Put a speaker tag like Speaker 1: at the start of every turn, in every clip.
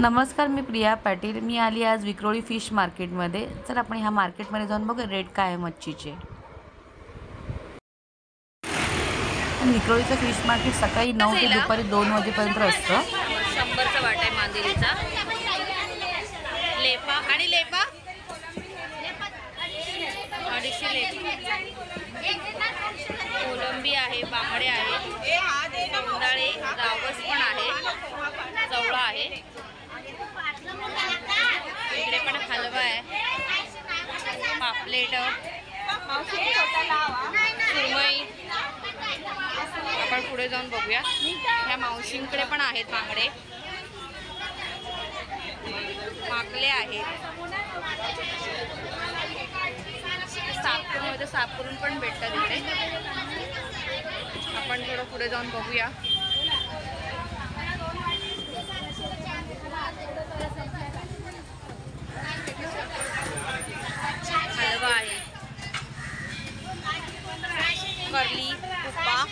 Speaker 1: नमस्कार मी प्रिया पाटील. मी आली आज विक्रोळी फिश मार्केटमध्ये. तर आपण ह्या मार्केटमध्ये जाऊन बघू रेट काय आहे मच्छीचे. विक्रोळीचं फिश मार्केट सकाळी नऊ ते दुपारी दोन वाजेपर्यंत असतं.
Speaker 2: शंभरचा वाट आहे मांदेलीचा. लेपा. आणि लेपा? अडीचशे लेपा. कोलंबी आहे बांगडे आहे गावस पण आहे चवळा आहे इकडे पण हलवा आहे पापलेट सुरमई. आपण पुढे जाऊन बघूया. ह्या मावशींकडे पण आहेत बांगडे माकले आहेत. साप तर साप करून पण भेटतात इथे. आपण थोडं पुढे जाऊन बघूया हलवा आहे करली तुप्पा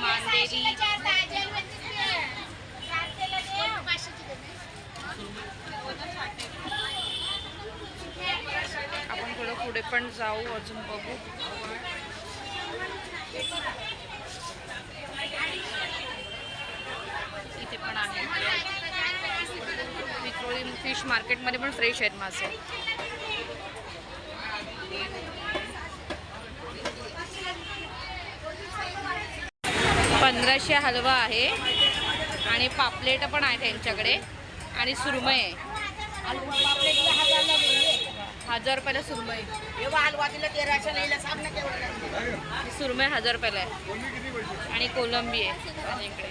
Speaker 2: मांदेली आपण थोडं पुढे पण जाऊ अजून बघू. इथे पण आहे. विक्रोळी फिश मार्केटमध्ये पण फ्रेश आहेत मासे. पंधराशे हलवा आहे. आणि पापलेट पण आहे त्यांच्याकडे. आणि सुरमई आहे. हजार रुपयाला सुरमई. सुरमई हजार रुपयाला आहे. आणि कोलंबी आहे. माझ्याकडे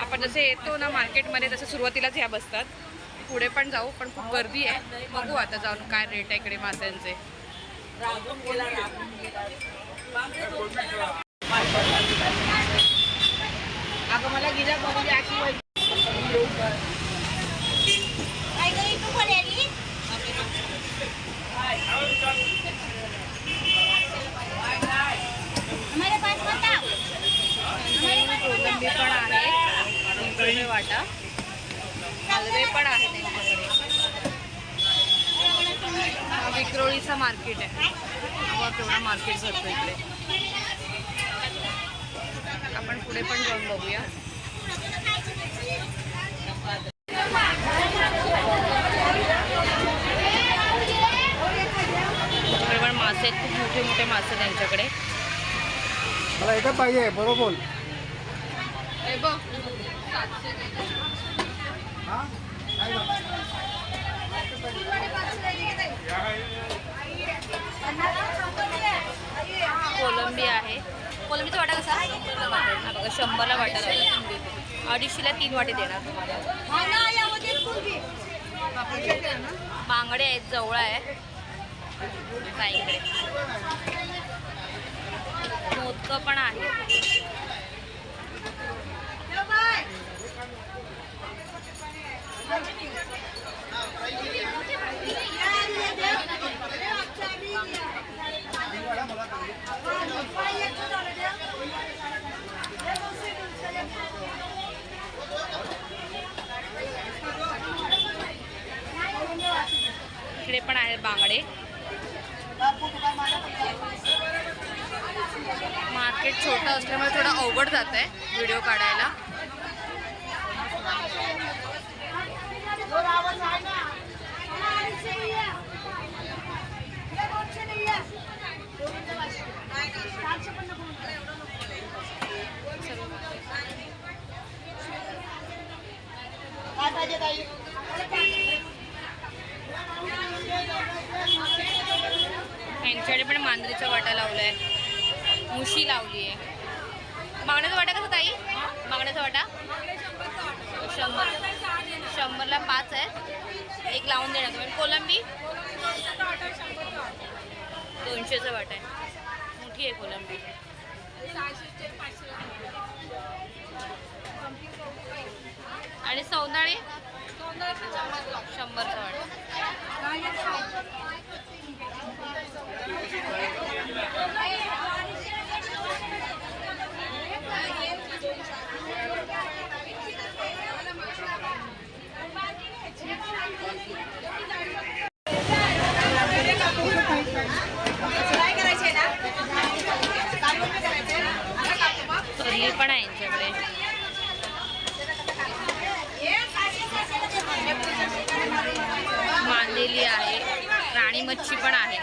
Speaker 2: आपण जसे येतो ना मार्केटमध्ये तसं सुरुवातीलाच ह्या बसतात. पुढे पण जाऊ पण खूप गर्दी आहे. बघू आता जाऊन काय रेट आहे इकडे माशांचे
Speaker 3: अगं मला गिरा अशी वैद्य.
Speaker 2: कोलंबी पण आहे कोलंबी वाटा हलवे पण आहे त्यांच्याकडे विक्रोळीचा मार्केट आहे. हा केवढा मार्केट भरतो इकडे. आपण पुढे पण जाऊन बघूया. पण मासे आहेत खूप मोठे मोठे मासे त्यांच्याकडे
Speaker 4: मला एकच पाहिजे बरोबर.
Speaker 2: हे बघ
Speaker 4: हा काय झालं?
Speaker 2: कोलंबी आहे कोलंबीचा वाटा कसा हा बघा शंभरला वाटा लागला अडीचशेला तीन वाटे देणार तुम्हाला. बांगडे आहेत जवळ आहे. ताईकडे मोदकं पण आहे इकडे पण आहेत बांगडे. मार्केट छोटं असल्यामुळे थोडं अवघड जात आहे व्हिडिओ काढायला
Speaker 3: काय पाहिजे ताई
Speaker 2: मांजरीच्या वाटा मांजरीचा वाटा लावलाय. मुशी लावली आहे मागण्याचा वाटा कसा ताई? मागण्याचा वाटा? शंभर. शंभरला पाच आहे एक लावून देणार. तुम्ही कोलंबी? दोनशेचा वाटा आहे. मोठी आहे कोलंबी. आणि सौंदाळे? शंभरचा वाटा. पण आहे यांच्याकडे. मांदेली आहे. राणी मच्छी पण आहे.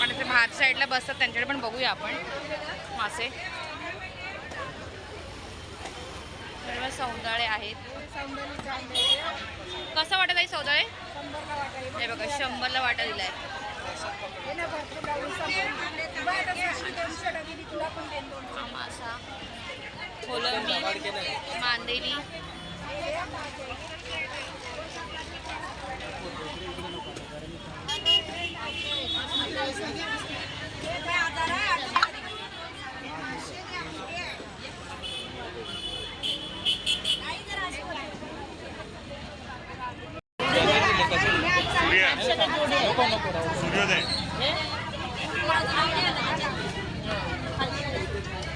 Speaker 2: पण ते बाहेर साईडला बसतात त्यांच्याकडे पण बघूया आपण. मासे. सर्व सौंदाळे आहेत कसं वाटत आहे सौदाळे हे बघा शंभरला वाटा दिलाय हा मासा कोलंबी मांदेली
Speaker 5: सूर्योदय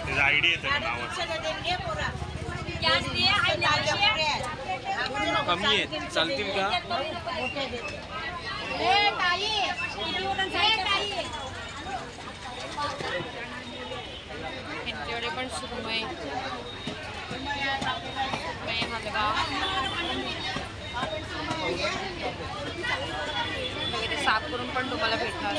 Speaker 5: त्याचं आय डी येतं नावाचं.
Speaker 6: कमी आहेत चालतील का?
Speaker 2: यांच्याकडे पण सुरमई हलगा तुम्हाला भेटणार.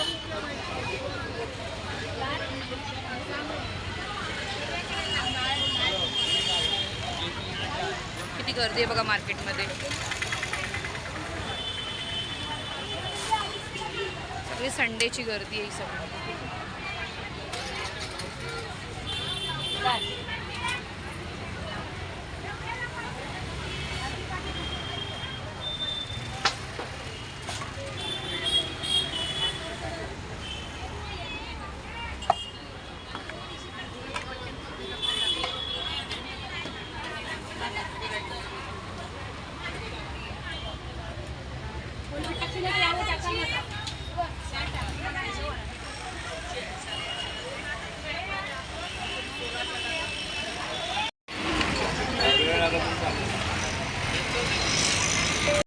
Speaker 2: किती गर्दी आहे बघा मार्केटमध्ये. सगळी संडेची गर्दी आहे सगळी.